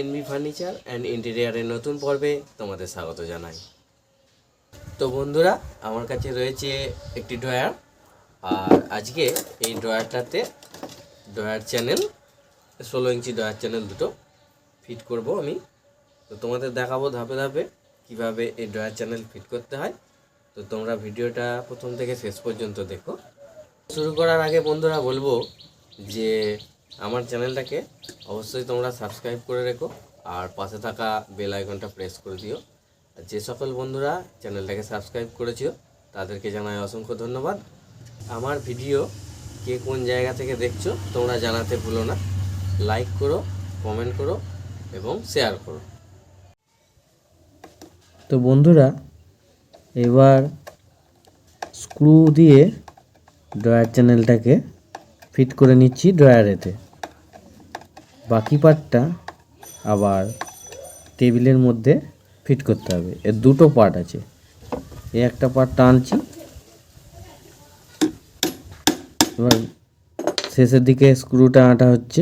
NB furniture and ইন্টেরিয়ারের নতুন পর্বে তোমাদের স্বাগত জানাই। তো বন্ধুরা, আমার কাছে রয়েছে একটি ড্রয়ার আর আজকে এই ড্রয়ারটাতে ড্রয়ার চ্যানেল ষোলো ইঞ্চি ড্রয়ার চ্যানেল দুটো ফিট করব আমি। তো তোমাদের দেখাবো ধাপে ধাপে কীভাবে এই ড্রয়ার চ্যানেল ফিট করতে হয়। তো তোমরা ভিডিওটা প্রথম থেকে শেষ পর্যন্ত দেখো। শুরু করার আগে বন্ধুরা বলব যে আমার চ্যানেলটাকে অবশ্যই তোমরা সাবস্ক্রাইব করে রেখো আর পাশে থাকা বেল আইকনটা প্রেস করে দিও। আর যে সকল বন্ধুরা চ্যানেলটাকে সাবস্ক্রাইব করেছ, তাদেরকে জানাই অসংখ্য ধন্যবাদ। আমার ভিডিও কে কোন জায়গা থেকে দেখছ, তোমরা জানাতে ভুলো না। লাইক করো, কমেন্ট করো এবং শেয়ার করো। তো বন্ধুরা, এবার স্ক্রু দিয়ে ড্রয়ার চ্যানেলটাকে ফিট করে নিচ্ছি ড্রয়ারেতে বাকি পার্টটা আবার টেবিলের মধ্যে ফিট করতে হবে। এর দুটো পার্ট আছে। এই একটা পার্ট টানছি এবার শেষের দিকে স্ক্রুটা আটা হচ্ছে।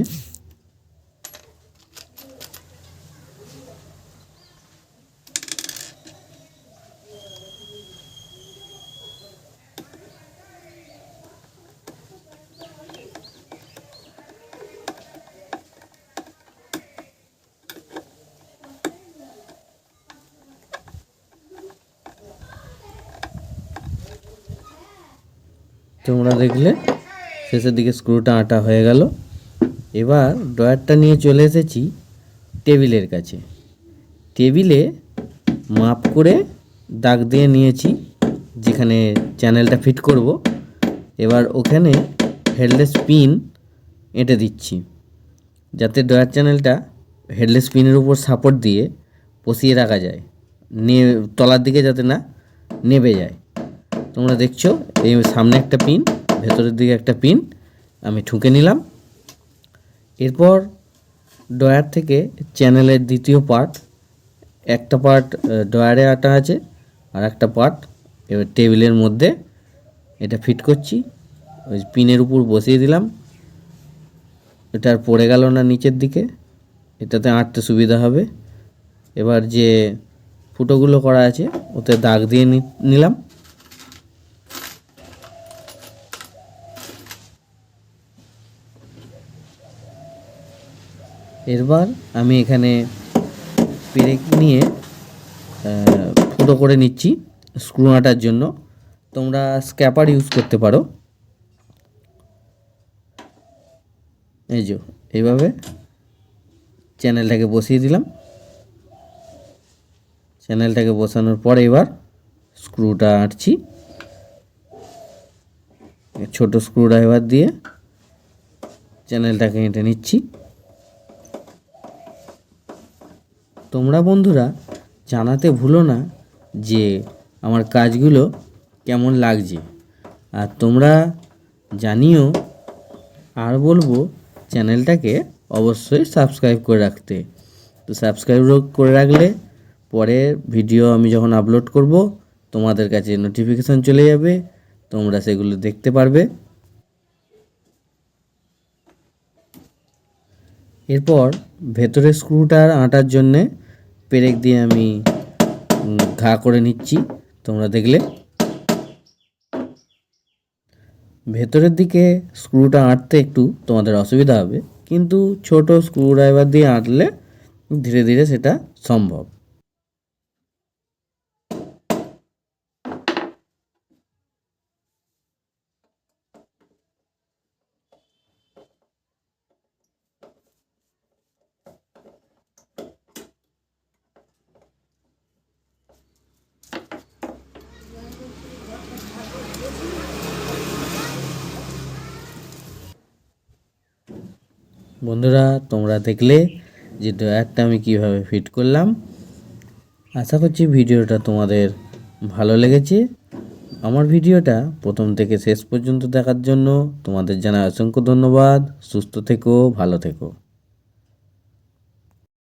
তোমরা দেখলে শেষের দিকে স্ক্রুটা আটা হয়ে গেল। এবার ড্রয়ারটা নিয়ে চলে এসেছি টেবিলের কাছে। টেবিলে মাপ করে দাগ দিয়ে নিয়েছি, যেখানে চ্যানেলটা ফিট করব। এবার ওখানে হেডলেস পিন এঁটে দিচ্ছি, যাতে ড্রয়ার চ্যানেলটা হেডলেস পিনের উপর সাপোর্ট দিয়ে বসিয়ে রাখা যায়, নে তলার দিকে যাতে না নেবে যায়। তোমরা দেখছ, এই সামনে একটা পিন, ভেতরের দিকে একটা পিন, আমি ঠুকে নিলাম। এরপর ডয়ার থেকে চ্যানেলের দ্বিতীয় পার্ট, একটা পার্ট ডয়ারে আটা আছে, আর একটা পার্ট, এবার টেবিলের মধ্যে এটা ফিট করছি। ওই পিনের উপর বসিয়ে দিলাম। এটা আর পড়ে গেল না নিচের দিকে। এটাতে আঁটতে সুবিধা হবে। এবার যে ফুটোগুলো করা আছে, ওতে দাগ দিয়ে নিলাম। এরবার আমি এখানে পেরেক নিয়ে ফুটো করে নিচ্ছি স্ক্রু আটার জন্য। তোমরা স্ক্যাপার ইউজ করতে পারো। এই যে, এইভাবে চ্যানেলটাকে বসিয়ে দিলাম। চ্যানেলটাকে বসানোর পরে এবার স্ক্রুটা আঁটছি। ছোট স্ক্রু ড্রাইভার দিয়ে চ্যানেলটাকে এঁটে নিচ্ছি। তোমরা বন্ধুরা জানাতে ভুলো না যে আমার কাজগুলো কেমন লাগছে। আর তোমরা জানিও, আর বলব চ্যানেলটাকে অবশ্যই সাবস্ক্রাইব করে রাখতে। তো সাবস্ক্রাইব করে রাখলে পরের ভিডিও আমি যখন আপলোড করব, তোমাদের কাছে নোটিফিকেশান চলে যাবে, তোমরা সেগুলো দেখতে পারবে। এরপর ভেতরের স্ক্রুটার আটার জন্যে পেরেক দিয়ে আমি ঘা করে নিচ্ছি। তোমরা দেখলে। ভেতরের দিকে স্ক্রুটা আঁটতে একটু তোমাদের অসুবিধা হবে। কিন্তু ছোট স্ক্রু ড্রাইভার দিয়ে আঁটলে ধীরে ধীরে সেটা সম্ভব। বন্ধুরা, তোমরা দেখলে যে ড্রয়ারটা আমি কীভাবে ফিট করলাম। আশা করছি ভিডিওটা তোমাদের ভালো লেগেছে। আমার ভিডিওটা প্রথম থেকে শেষ পর্যন্ত দেখার জন্য তোমাদের জানাই অসংখ্য ধন্যবাদ। সুস্থ থেকো, ভালো থেকো।